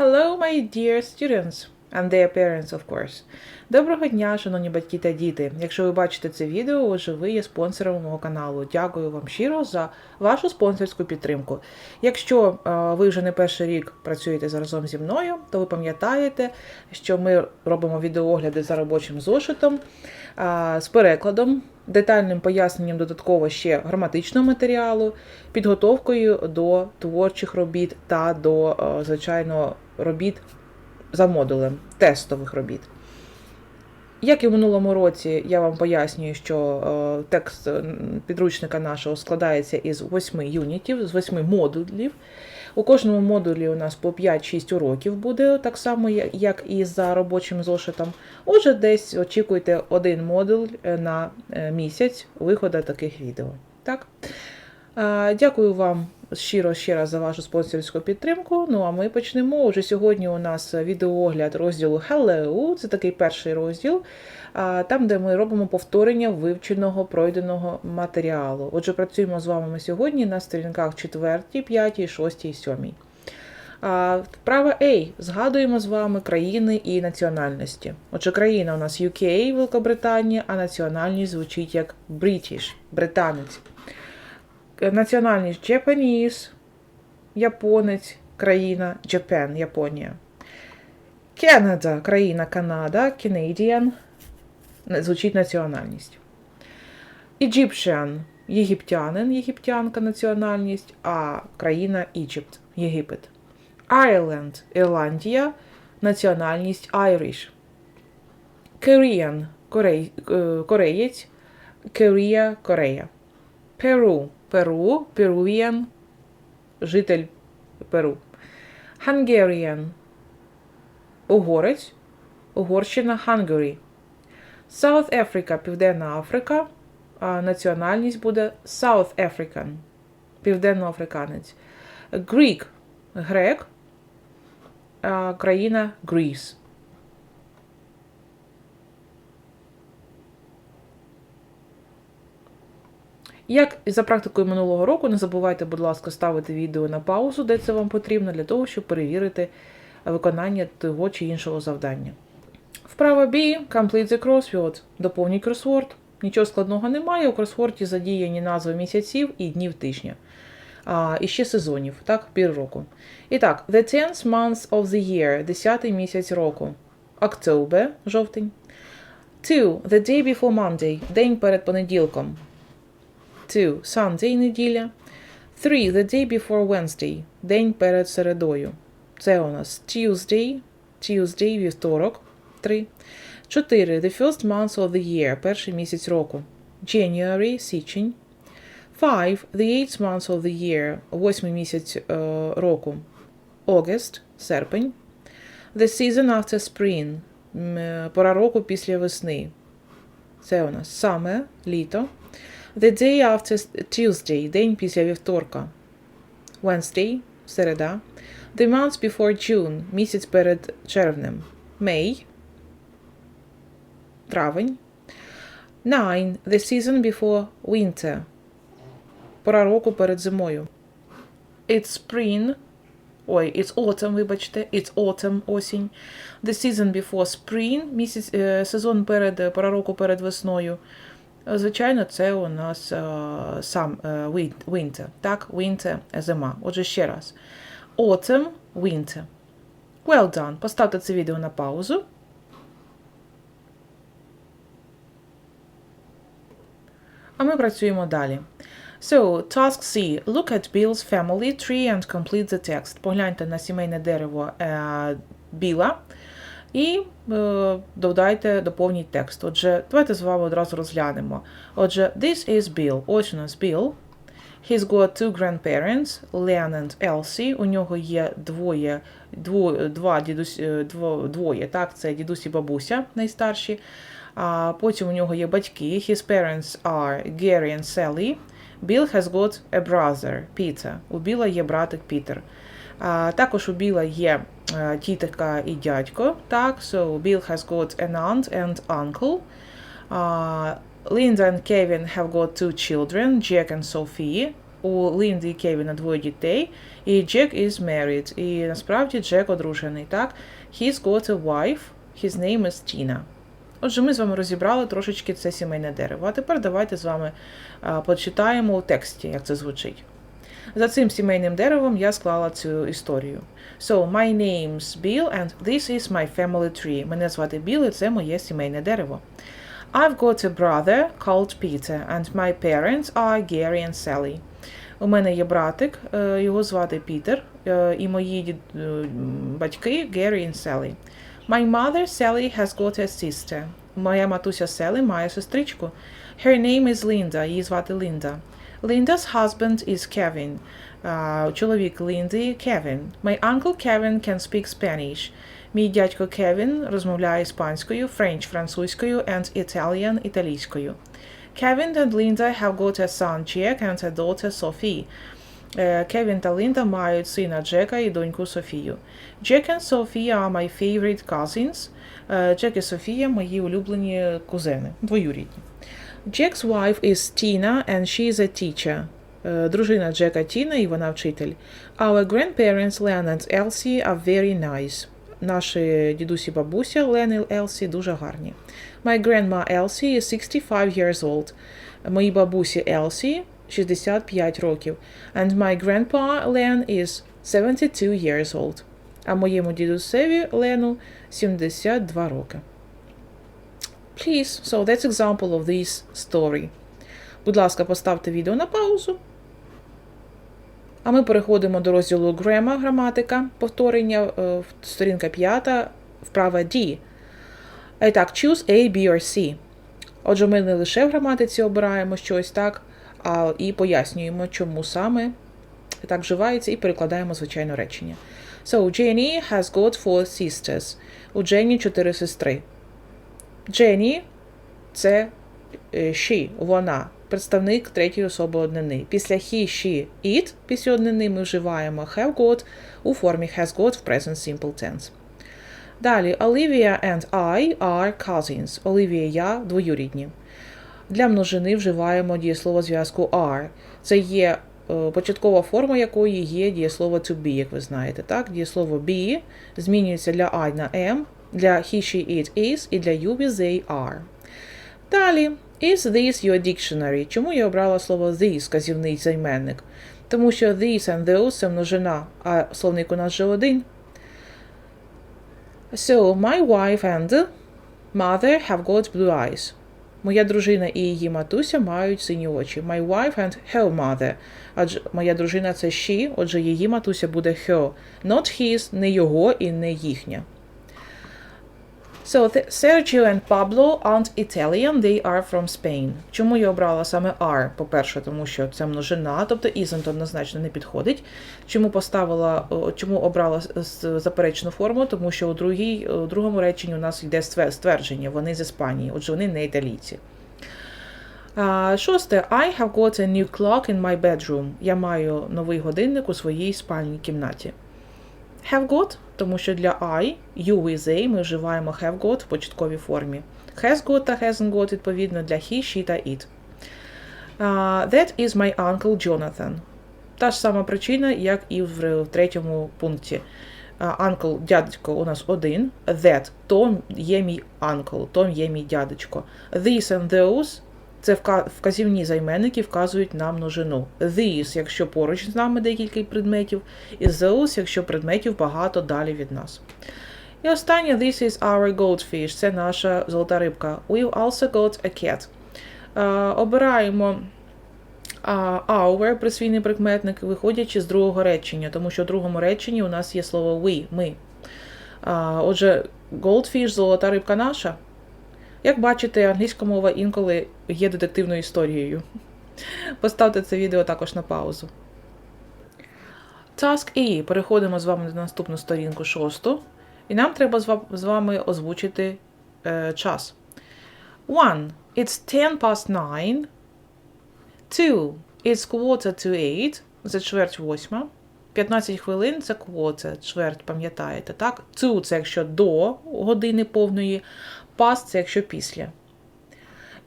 Hello, my dear students and their parents, of course. Доброго дня, шановні батьки та діти. Якщо ви бачите це відео, отже, ви є спонсором мого каналу. Дякую вам щиро за вашу спонсорську підтримку. Якщо е, ви вже не перший рік працюєте разом зі мною, то ви пам'ятаєте, що ми робимо відеоогляди за робочим зошитом е, з перекладом, детальним поясненням додатково ще граматичного матеріалу, підготовкою до творчих робіт та до, е, звичайно, робіт за модулем тестових робіт. Як і в минулому році, я вам пояснюю, що е, текст підручника нашого складається із восьми юнітів, з восьми модулів. У кожному модулі у нас по 5-6 уроків буде, так само, як і за робочим зошитом. Отже, десь очікуйте один модуль е, на е, місяць виходу таких відео. Так? Е, Дякую вам щиро ще раз за вашу спонсорську підтримку. Ну а ми почнемо. Уже сьогодні у нас відеоогляд розділу Hello. Це такий перший розділ, там, де ми робимо повторення вивченого пройденого матеріалу. Отже, працюємо з вами ми сьогодні на сторінках 4, 5, 6, 7. А, Вправа A. Згадуємо з вами країни і національності. Отже, країна у нас UK, Великобританія, а національність звучить як British, британець. Національність Japanese, японець, країна Japan, Японія. Canada, країна Канада, Canadian, звучить національність. Egyptian, єгиптянин, єгиптянка національність, а країна Egypt, Єгипет. Ireland, Ірландія, національність Irish. Korean, е, кореєць, Korea, Корея. Перу, Перу, Peruvian, житель Перу. Hungarian, угорець, Угорщина, Hungary. South Africa, Південна Африка, а національність буде South African, південноафриканець. Greek, грек, а країна Greece. Як і за практикою минулого року, не забувайте, будь ласка, ставити відео на паузу, де це вам потрібно, для того, щоб перевірити виконання того чи іншого завдання. Вправа B Complete the crossword. Доповніть кросворд. Нічого складного немає. У кросворді задіяні назви місяців і днів тижня. А, і ще сезонів, так, пір року. І так, the 10th month of the year, 10 місяць року. October, жовтень. 2. The day before Monday, день перед понеділком. 2. Sunday, неділя. 3. The day before Wednesday, день перед середою. Це у нас Tuesday, Tuesday, вівторок. 3. 4. The first month of the year, перший місяць року. January, січень. 5. The eighth month of the year, восьмий місяць е, року. August, серпень. The season after spring, е, пора року після весни. Це у нас summer, літо. The day after Tuesday, день після вівторка. Wednesday, середа. The month before June, місяць перед червнем. May, травень. Nine, the season before winter, пора року перед зимою. It's spring, ой, it's autumn, вибачте, it's autumn, осінь. The season before spring, місяць, е, сезон перед, е, пора року перед весною. Е, Звичайно, це у нас е, сам е, winter, так, winter – зима. Отже, ще раз. Autumn, winter. Well done. Поставте це відео на паузу. А ми працюємо далі. So, task C. Look at Bill's family tree and complete the text. Погляньте на сімейне дерево Біла і е, додайте, доповніть текст. Отже, давайте з вами одразу розглянемо. Отже, this is Bill. Ось у нас Bill. He's got two grandparents, Len and Elsie. У нього є двоє, дво, два дідусь, е, дво, двоє, так, це дідусь і бабуся найстарші. А потім у нього є батьки. His parents are Gary and Sally. Bill has got a brother, Peter. У Біла є братик Пітер. А, також у Біла є тітка і дядько. Так, so Bill has got an aunt and uncle. Uh, Linda and Kevin have got two children, Jack and Sophie. У Лінди і Кевіна двоє дітей, І Jack is married. І насправді Джек одружений, так? He's got a wife. His name is Tina. Отже, ми з вами розібрали трошечки це сімейне дерево. А тепер давайте з вами а, почитаємо у тексті, як це звучить. За цим сімейним деревом я склала цю історію. So, my name's Bill and this is my family tree. Мене звати Біл, і це моє сімейне дерево. I've got a brother called Peter, and my parents are Gary and Sally. У мене є братик, е, його звати Пітер, е, і мої е, батьки Гері і Селі. My mother Sally has got a sister. Моя матуся Селі має сестричку. Her name is Linda, її звати Лінда. Linda's husband is Kevin. А, Чоловік Лінди Кевін. My uncle Kevin can speak Spanish. Мій дядько Кевін розмовляє іспанською, French – французькою and Italian – італійською. Kevin and Linda have got a son Jack and a daughter Sophie. Е, Кевін та Лінда мають сина Джека і доньку Софію. Jack and Sophie are my favorite cousins. Е, Джек і Софія мої улюблені кузени, двоюрідні. Jack's wife is Tina and she is a teacher. Е, Дружина Джека Тіна і вона вчитель. Our grandparents Len and Elsie are very nice. Наші дідусі бабуся Лен і Елсі дуже гарні. My grandma Elsie is 65 years old. Моїй бабусі Елсі 65 років. And my grandpa Len is 72 years old. А моєму дідусеві Лену 72 роки. Please, so that's example of this story. Будь ласка, поставте відео на паузу. А ми переходимо до розділу Grammar, граматика, повторення, е, сторінка 5, вправа D. І так, choose A, B or C. Отже, ми не лише в граматиці обираємо щось, так, а і пояснюємо, чому саме так вживається, і перекладаємо звичайно речення. So, Jenny has got four sisters. У Дженні чотири сестри. Jenny – це е, she, вона, представник третьої особи однини. Після he, she, it, після однини ми вживаємо have got у формі has got в present simple tense. Далі, Olivia and I are cousins. Олівія і я двоюрідні. Для множини вживаємо дієслово зв'язку are. Це є е, початкова форма якої є дієслово to be, як ви знаєте. Так? Дієслово be змінюється для I на am, для he, she, it, is і для you, we, they, are. Далі, is this your dictionary? Чому я обрала слово this, казівний займенник? Тому що these and those це множина, а словник у нас вже один. So, my wife and mother have got blue eyes. Моя дружина і її матуся мають сині очі. My wife and her mother. Адже моя дружина це she, отже, її матуся буде her. Not his, не його і не їхня. So, Sergio and Pablo aren't Italian, they are from Spain. Чому я обрала саме are? По-перше, тому що це множина, тобто isn't однозначно не підходить. Чому поставила, чому обрала заперечну форму? Тому що у, другій, у другому реченні у нас йде стве- ствердження, вони з Іспанії, отже, вони не італійці. Шосте. I have got a new clock in my bedroom. Я маю новий годинник у своїй спальній кімнаті. Have got, тому що для I, you, we, they ми вживаємо have got в початковій формі. Has got та hasn't got, відповідно, для he, she та it. Uh, that is my uncle Jonathan. Та ж сама причина, як і в, третьому пункті. Uncle, дядечко у нас один. That, то є мій uncle, то є мій дядечко. This and those це вказівні займенники вказують на множину. These, якщо поруч з нами декілька предметів, і those, якщо предметів багато далі від нас. І останнє This is our goldfish. Це наша золота рибка. We've also got a cat. Е, обираємо а, our, присвійний прикметник, виходячи з другого речення, тому що в другому реченні у нас є слово we, ми. А, отже, goldfish, золота рибка наша. Як бачите, англійська мова інколи є детективною історією. Поставте це відео також на паузу. Task E. Переходимо з вами на наступну сторінку шосту. І нам треба з вами озвучити е, час. One. It's 10 past 9. Two. It's quarter to 8. Це чверть восьма. 15 хвилин це quarter, чверть, пам'ятаєте, так? Two – це якщо до години повної, past – це якщо після.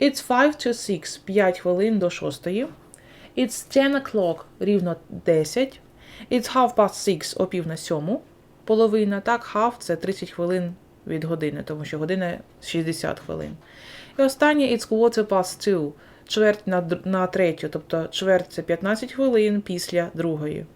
It's 5 to 6, 5 хвилин до 6. It's 10 o'clock, рівно 10. It's half past six, о пів на сьому. Половина. Так, half – це 30 хвилин від години, тому що година 60 хвилин. І останнє it's quarter past two. Чверть на, на третю, тобто чверть це 15 хвилин після другої.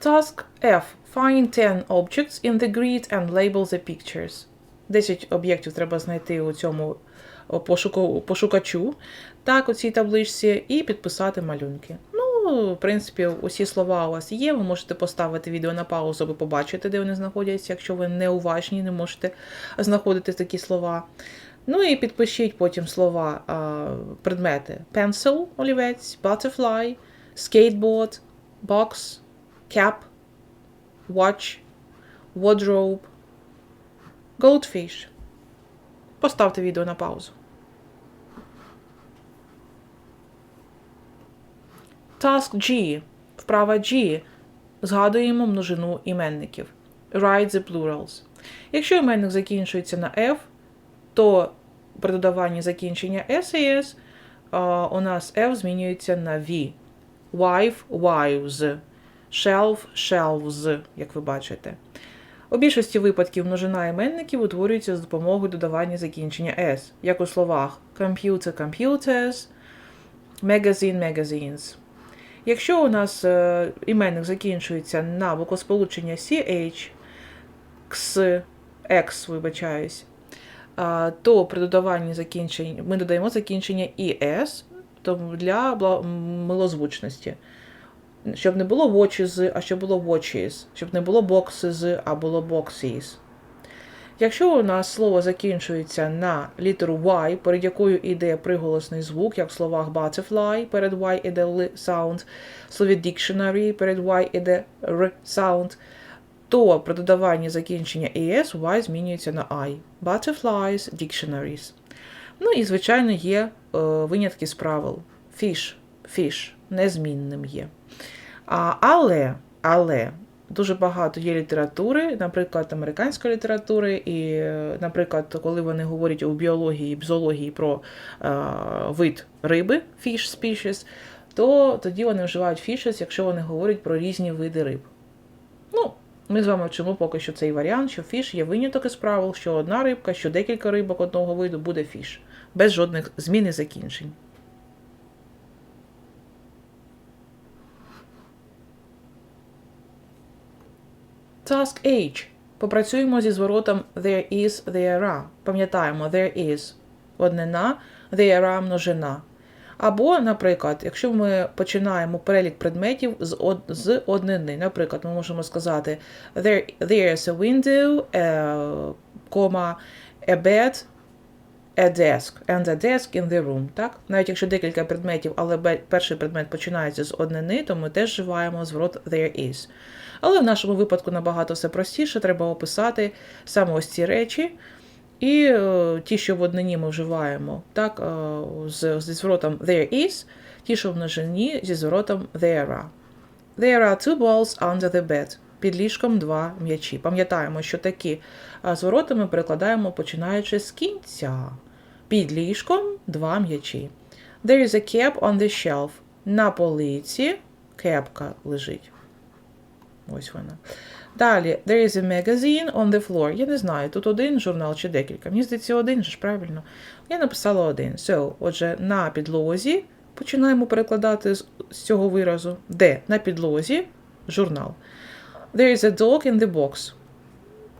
Task F. Find 10 objects in the grid and label the pictures. 10 об'єктів треба знайти у цьому пошуку, пошукачу, так, у цій табличці, і підписати малюнки. Ну, в принципі, усі слова у вас є. Ви можете поставити відео на паузу, аби побачити, де вони знаходяться, якщо ви не уважні, не можете знаходити такі слова. Ну і підпишіть потім слова, а, предмети: pencil, олівець, butterfly, skateboard, box, cap, watch, wardrobe, goldfish. Поставте відео на паузу. Task G. Вправа G. Згадуємо множину іменників. Write the plurals. Якщо іменник закінчується на F, то при додаванні закінчення S у нас F змінюється на V. Wife – wives. Shelf – shelves, як ви бачите. У більшості випадків множина іменників утворюється з допомогою додавання закінчення S, як у словах computer – computers, magazine – magazines. Якщо у нас е, іменник закінчується на буквосполучення CH, X, X, вибачаюсь, то при додаванні закінчень ми додаємо закінчення ES для милозвучності. Щоб не було watches, а щоб було watches, щоб не було boxes, а було boxes. Якщо у нас слово закінчується на літеру Y, перед якою йде приголосний звук, як в словах butterfly, перед Y іде L sound, в слові dictionary, перед Y іде R sound, то при додаванні закінчення ES Y змінюється на I. Butterflies, dictionaries. Ну і, звичайно, є е, винятки з правил. Fish, fish, незмінним є. А, але, але дуже багато є літератури, наприклад, американської літератури, і, наприклад, коли вони говорять у біології, бзології про е, вид риби, fish species, то тоді вони вживають fishes, якщо вони говорять про різні види риб. Ну, ми з вами вчимо поки що цей варіант, що фіш є виняток із правил, що одна рибка, що декілька рибок одного виду буде фіш, без жодних змін і закінчень. Task H. Попрацюємо зі зворотом there is, there are. Пам'ятаємо, there is однина, there are множина. Або, наприклад, якщо ми починаємо перелік предметів з, од, з однини. Наприклад, ми можемо сказати there, there is a window, a, comma, a bed, a desk, and a desk in the room. Так? Навіть якщо декілька предметів, але перший предмет починається з однини, то ми теж вживаємо зворот there is. Але в нашому випадку набагато все простіше, треба описати саме ось ці речі. І е, ті, що в однині ми вживаємо, так, е, з, зі зворотом there is, ті, що в множині зі зворотом there are. There are two balls under the bed. Під ліжком два м'ячі. Пам'ятаємо, що такі звороти ми перекладаємо починаючи з кінця. Під ліжком два м'ячі. There is a cap on the shelf. На полиці кепка лежить. Ось вона. Далі, there is a magazine on the floor. Я не знаю, тут один журнал чи декілька. Мені здається, один же ж правильно. Я написала один. So, отже, на підлозі починаємо перекладати з цього виразу. Де? На підлозі журнал. There is a dog in the box.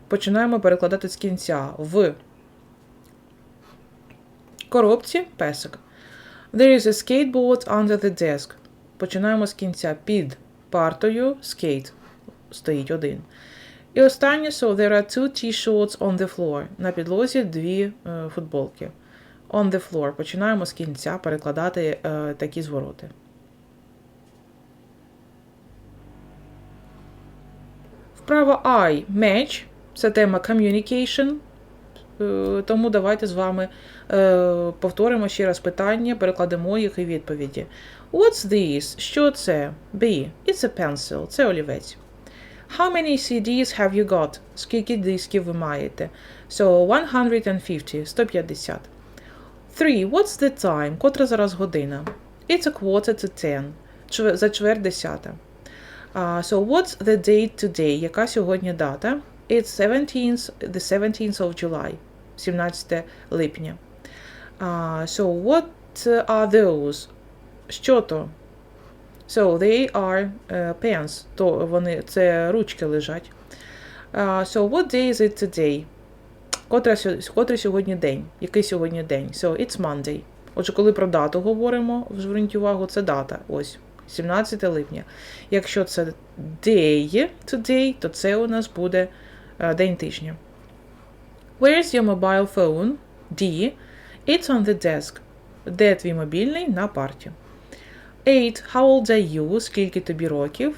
Починаємо перекладати з кінця. В коробці песик. There is a skateboard under the desk. Починаємо з кінця. Під партою skate стоїть один. І останнє, so there are two t-shirts on the floor. На підлозі дві е, футболки. On the floor. Починаємо з кінця перекладати е, такі звороти. Вправо I match. Це тема communication. Е, Тому давайте з вами е, повторимо ще раз питання, перекладемо їх і відповіді. What's this? Що це? B. It's a pencil. Це олівець. How many CDs have you got? Скільки дисків ви маєте? So, 150. 150. 3. What's the time? Котра зараз година? It's a quarter to ten. Чвер- За чверть десята. So what's the date today? Яка сьогодні дата? It's 17th, the 17th of July. 17 липня. Uh, so what are those? Що то? So they are uh, pens. То вони, це ручки лежать. Uh, so what day is it today? Котра, котрий сьогодні день? Який сьогодні день? So it's Monday. Отже, коли про дату говоримо, зверніть увагу, це дата. Ось, 17 липня. Якщо це day today, то це у нас буде е, день тижня. Where's your mobile phone? D. It's on the desk. Де твій мобільний? На парті. 8. How old are you? Скільки тобі років?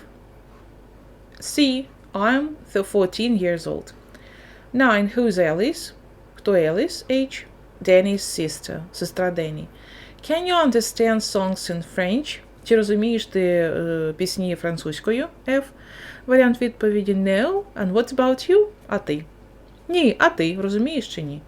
C. I'm the 14 years old. 9. Who's Alice? Хто Еліс? H. Danny's sister. Сестра Дені. Can you understand songs in French? Чи розумієш ти е, пісні французькою? F. Варіант відповіді No. And what about you? А ти? Ні, а ти розумієш чи ні?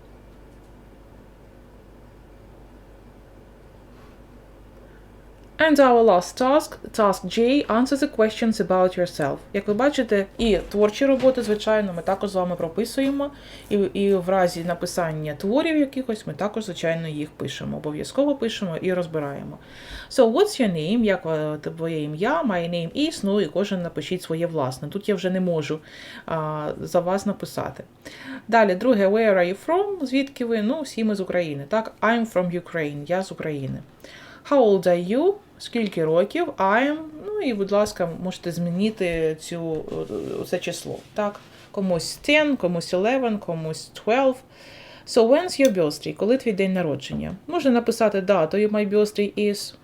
And our last task, task J, answer the questions about yourself. Як ви бачите, і творчі роботи, звичайно, ми також з вами прописуємо. І, і в разі написання творів якихось, ми також, звичайно, їх пишемо. Обов'язково пишемо і розбираємо. So, what's your name? Як е, твоє ім'я? My name is. Ну і кожен напишіть своє власне. Тут я вже не можу а, за вас написати. Далі, друге, where are you from? Звідки ви? Ну, всі ми з України. Так, I'm from Ukraine. Я з України. How old are you? Скільки років? I'm. Ну і, будь ласка, можете змінити цю, е, це число. Так? Комусь 10, комусь 11, комусь 12. So when's your birthday? Коли твій день народження? Можна написати дату. My birthday is.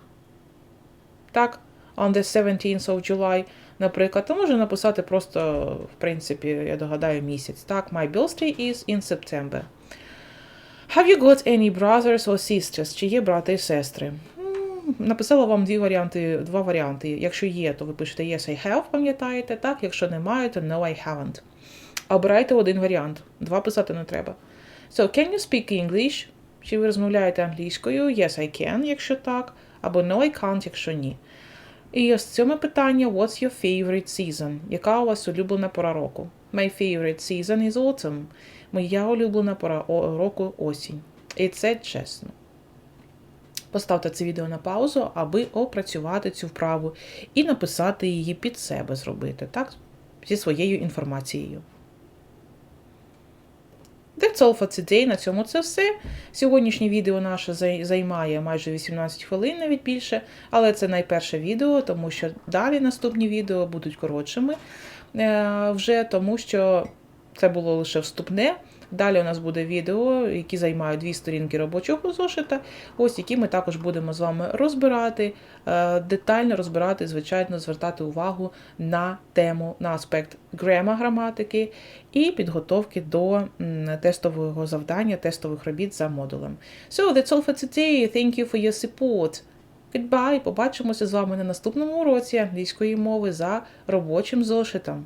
Так, on the 17th of July, наприклад. То можна написати просто, в принципі, я догадаю, місяць. Так, my birthday is in September. Have you got any brothers or sisters? Чи є брати і сестри? Написала вам дві варіанти, два варіанти. Якщо є, то ви пишете yes, I have, пам'ятаєте, так? Якщо немає, то no, I haven't. Обирайте один варіант. Два писати не треба. So, can you speak English? Чи ви розмовляєте англійською? Yes, I can, якщо так. Або no, I can't, якщо ні. І ось сьоме питання: What's your favorite season? Яка у вас улюблена пора року? My favorite season is autumn. Моя улюблена пора року осінь. І це чесно. Поставте це відео на паузу, аби опрацювати цю вправу і написати її під себе зробити, так? Зі своєю інформацією. That's all for today. На цьому це все. Сьогоднішнє відео наше займає майже 18 хвилин, навіть більше, але це найперше відео, тому що далі наступні відео будуть коротшими е, вже, тому що це було лише вступне. Далі у нас буде відео, які займають дві сторінки робочого зошита, ось які ми також будемо з вами розбирати, е, детально розбирати, звичайно, звертати увагу на тему, на аспект грема граматики і підготовки до тестового завдання, тестових робіт за модулем. So, that's all for today. Thank you for your support. Goodbye. Побачимося з вами на наступному уроці англійської мови за робочим зошитом.